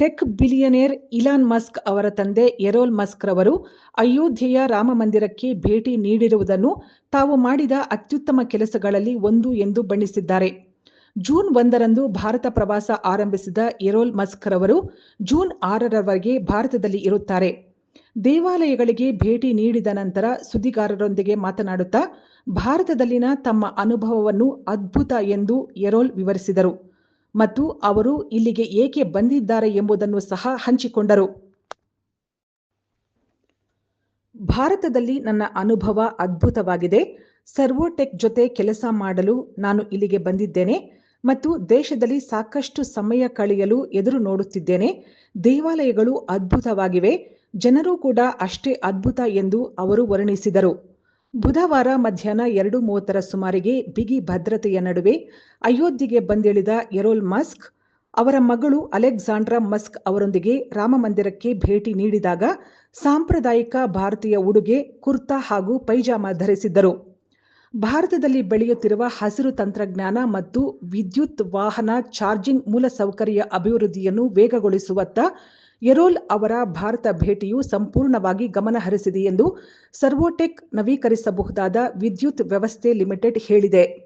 Tech billionaire Elon Musk ಅವರ ತಂದೆ ಎರೋಲ್ Musk ರವರು ಅಯೋಧ್ಯೆಯ ರಾಮ ಮಂದಿರಕ್ಕೆ ಭೇಟಿ ನೀಡಿರುವುದನ್ನು ತಾವು ಮಾಡಿದ ಅತ್ಯುತ್ತಮ ಕೆಲಸಗಳಲ್ಲಿ ಒಂದು ಎಂದು ಬಣ್ಣಿಸಿದ್ದಾರೆ. ಜೂನ್ ಒಂದರಂದು ಭಾರತ ಪ್ರವಾಸ ಆರಂಭಿಸಿದ ಎರೋಲ್ ಮಸ್ಕ್ ರವರು ಜೂನ್ ಆರರವರೆಗೆ ಭಾರತದಲ್ಲಿ ಇರುತ್ತಾರೆ. ದೇವಾಲಯಗಳಿಗೆ ಭೇಟಿ ನೀಡಿದ ನಂತರ ಸುದ್ದಿಗಾರರೊಂದಿಗೆ ಮಾತನಾಡುತ್ತಾ, ಭಾರತದಲ್ಲಿನ ತಮ್ಮ ಅನುಭವವನ್ನು ಅದ್ಭುತ ಎಂದು ಎರೋಲ್ ವಿವರಿಸಿದರು. ಮತ್ತು ಅವರು ಇಲ್ಲಿಗೆ ಏಕೆ ಬಂದಿದ್ದಾರೆ ಎಂಬುದನ್ನು ಸಹ ಹಂಚಿಕೊಂಡರು. ಭಾರತದಲ್ಲಿ ನನ್ನ ಅನುಭವ ಅದ್ಭುತವಾಗಿದೆ. ಸರ್ವೋಟೆಕ್ ಜೊತೆ ಕೆಲಸ ಮಾಡಲು ನಾನು ಇಲ್ಲಿಗೆ ಬಂದಿದ್ದೇನೆ ಮತ್ತು ದೇಶದಲ್ಲಿ ಸಾಕಷ್ಟು ಸಮಯ ಕಳೆಯಲು ಎದುರು ನೋಡುತ್ತಿದ್ದೇನೆ. ದೇವಾಲಯಗಳು ಅದ್ಭುತವಾಗಿವೆ. ಜನರು ಕೂಡ ಅಷ್ಟೇ ಅದ್ಭುತ ಎಂದು ಅವರು ವರ್ಣಿಸಿದರು. ಬುಧವಾರ ಮಧ್ಯಾಹ್ನ ಎರಡು ಮೂವತ್ತರ ಸುಮಾರಿಗೆ ಬಿಗಿ ಭದ್ರತೆಯ ನಡುವೆ ಅಯೋಧ್ಯೆಗೆ ಬಂದಿಳಿದ ಎರೋಲ್ ಮಸ್ಕ್, ಅವರ ಮಗಳು ಅಲೆಕ್ಸಾಂಡ್ರಾ ಮಸ್ಕ್ ಅವರೊಂದಿಗೆ ರಾಮಮಂದಿರಕ್ಕೆ ಭೇಟಿ ನೀಡಿದಾಗ ಸಾಂಪ್ರದಾಯಿಕ ಭಾರತೀಯ ಉಡುಗೆ, ಕುರ್ತಾ ಹಾಗೂ ಪೈಜಾಮ ಧರಿಸಿದ್ದರು. ಭಾರತದಲ್ಲಿ ಬೆಳೆಯುತ್ತಿರುವ ಹಸಿರು ತಂತ್ರಜ್ಞಾನ ಮತ್ತು ವಿದ್ಯುತ್ ವಾಹನ ಚಾರ್ಜಿಂಗ್ ಮೂಲಸೌಕರ್ಯ ಅಭಿವೃದ್ಧಿಯನ್ನು ವೇಗಗೊಳಿಸುವತ್ತ ಎರೋಲ್ ಅವರ ಭಾರತ ಭೇಟಿಯು ಸಂಪೂರ್ಣವಾಗಿ ಗಮನ ಹರಿಸಿದೆ ಎಂದು ಸರ್ವೋಟೆಕ್ ನವೀಕರಿಸಬಹುದಾದ ವಿದ್ಯುತ್ ವ್ಯವಸ್ಥೆ ಲಿಮಿಟೆಡ್ ಹೇಳಿದೆ.